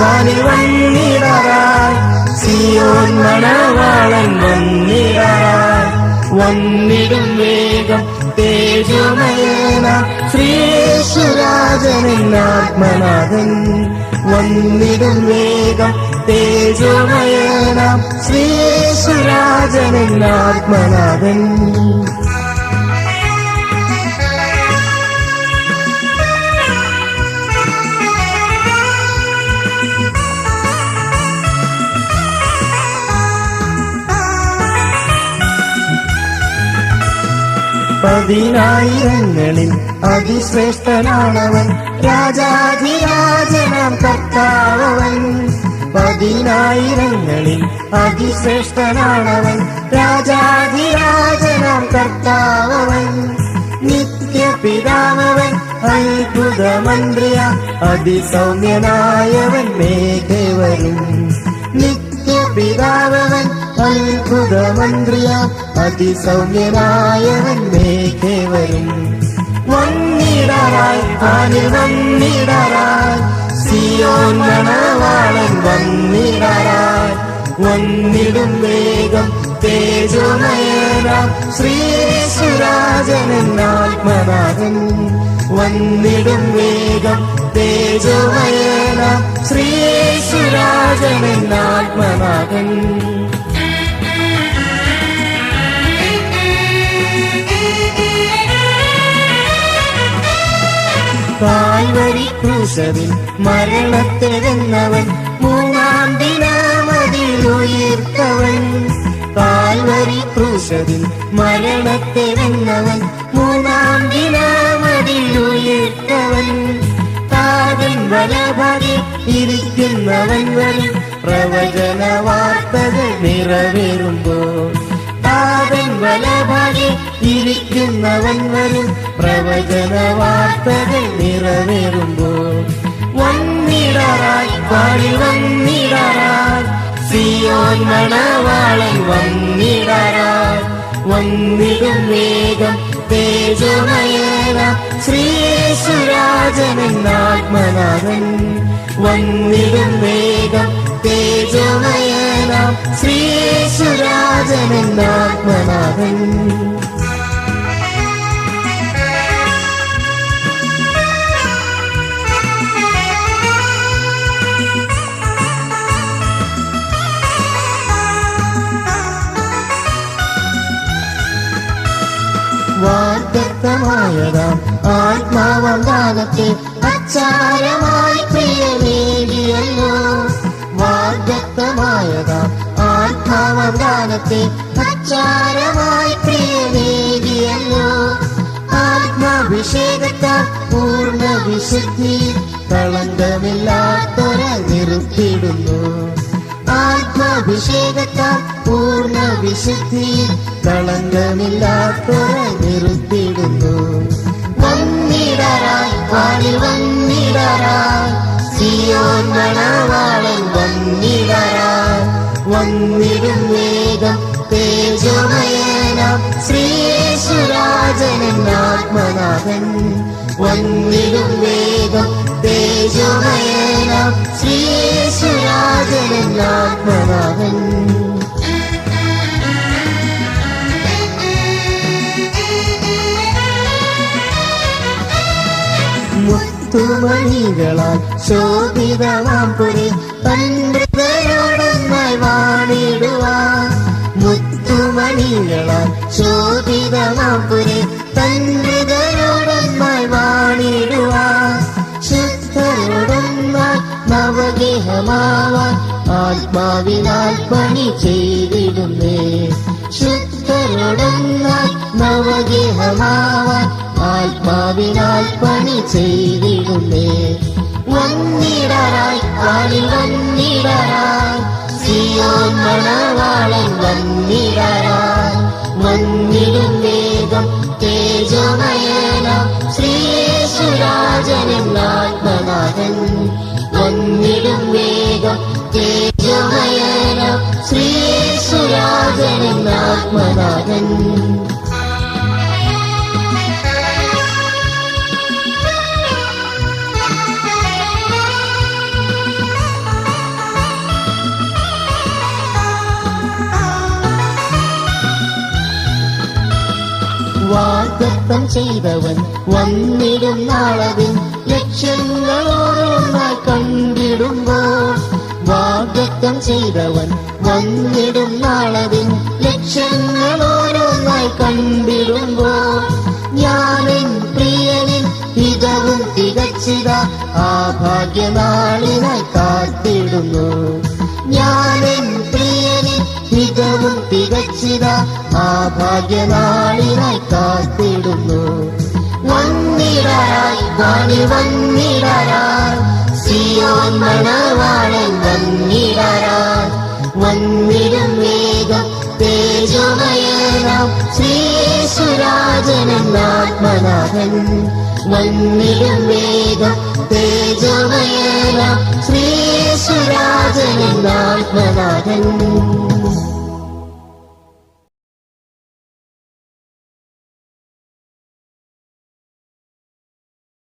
വാനിൽ വന്നിടറായി. സിയോൻ മണവാളൻ വന്നിടും വേഗം തേജോമയന. ശ്രീയേശുരാജനാത്മനാഥൻ വന്നിടും വേഗം തേജോമയന. ശ്രീയേശുരാജനാത്മനാഥൻ പതിനായിരങ്ങളിൽ അതിശ്രേഷ്ഠനാണവൻ. രാജാധിരാജനാം കർത്താവൻ പതിനായിരങ്ങളിൽ അതിശ്രേഷ്ഠനാണവൻ. രാജാധിരാജനാം കർത്താവൻ നിത്യപിതാവൻ അത്ഭുതമന്ത്രിയ അതിസൗമ്യനായവൻ മേഘവരും. നിത്യപിതാവൻ അത്ഭുതമന്ത്രിയ അതിസൗമ്യനായവൻ മേഘവരും. വന്നിടറായി ആനിൽ വന്നിടറായി. സിയോൻ മണവാളൻ വന്നിടറായി. വന്നിടും വേഗം തേജോമയന. ശ്രീസുരാജനൻ ആത്മനാഥൻ. വന്നിടും വേഗം തേജോമയനാം. ശ്രീസുരാജനാത്മനാഥൻ കാൽവരി മരണത്തിൽ മരണത്തെഴുന്നവൻ മൂന്നാം ദിനമതിലുയർത്തവൻ കാൽവരി ക്രൂശവിൽ മരണത്തെഴുന്നവൻ മൂന്നാം ദിനമതിലുയർത്തവൻ താതൻ വലഭാഗി ഇരിക്കുന്നവൻ വഴി പ്രവചന വാർത്തകൾ വലഭാഗി ഇരിക്കുന്നവൻ വരും പ്രവചന വാർത്തകൾ വന്നിടറായി പാടി വന്നിടറായി സിയോൻ മണവാളൻ വന്നിടറായി വന്നിടും വേഗം തേജമയേന. ശ്രീസുരാജനാത്മനാഥൻ വന്നിടും വേഗം തേജോമയന. വാഗ്ദത്തമായതാം ആത്മാവന്താനത്തെ അച്ചാരമായി പ്രിയമേകിയല്ലോ വാഗ്ദത്തമായതാം. ആത്മാവന്താനത്തെ അച്ചാരമായി പ്രിയമേകിയല്ലോ ആത്മാഭിഷേകത്താൽ പൂർണ വിശുദ്ധി കളങ്കമില്ലാത്തൊര നിർത്തിടുന്നു ആത്മാഭിഷേകത്താൽ പൂർണ വിശുദ്ധി കളങ്കമില്ലാത്തൊര നിർത്തിടുന്നു വന്നിടറായി സിയോൻ മണവാളൻ വന്നിടറായി വന്നിടും വേഗം തേജോമയനാം. ശ്രീയേശുരാജനാത്മനാഥൻ വന്നിടും വേഗം തേജോമയനാം. ശ്രീയേശുരാജനാത്മനാഥൻ മുത്തുമണികളാൽ ശോഭിതമാം പുരി തന്ത്രോടൊന്നായി വാണിടുവാൻ. മുത്തുമണികളാൽ ശോഭിതമാം പുരി തന്ത്രോടൊന്നായി വാണിടുവാൻ. ശുദ്ധരോടൊന്നായി നവഗേഹമാവാൻ. ആത്മാവിനാൽ പണി ചെയ്തിടുന്നേ. ശുദ്ധരോടൊന്നായി നവഗേഹമാവാൻ. ആത്മാവിനാൽ പണി ചെയ്തിടുന്നേ. വന്നിടറായി കാലിൽ വന്നിടറായി. സിയോൻ മണവാളൻ വന്നിടറായി. വന്നിടും വേഗം തേജോമയന. ശ്രീയേശുരാജനാത്മനാഥൻ വന്നിടും വേഗം തേജോമയന. ശ്രീയേശുരാജനാത്മനാഥൻ വാഗ്ദത്തം ചെയ്തവൻ വന്നിടും നാളതിൻ ലക്ഷ്യങ്ങളോരോന്നായി കണ്ടിടുമ്പോൾ വാഗ്ദത്തം ചെയ്തവൻ വന്നിടും നാളതിൻ ലക്ഷ്യങ്ങളോരോന്നായി കണ്ടിടുമ്പോൾ ഞാനിൻ പ്രിയനിൻ ഹിതവും തികച്ചിത ആ ഭാഗ്യനാളിനായി കാത്തിടുന്നു. ഞാനിൻ ഹിതവും തികച്ചിത ആ ഭാഗ്യനാളിനായി കാത്തിടുന്നു. വന്നിടായി വാണി വന്നിടരായി സിയോൻ മണവാളൻ വന്നിടരായി. വന്നിടും വേഗം തേജോമയനാം ശ്രീസുരാജനാത്മനാഥൻ വന്നിടും വേഗം തേജോമയനാം ശ്രീസുരാജനാത്മനാഥൻ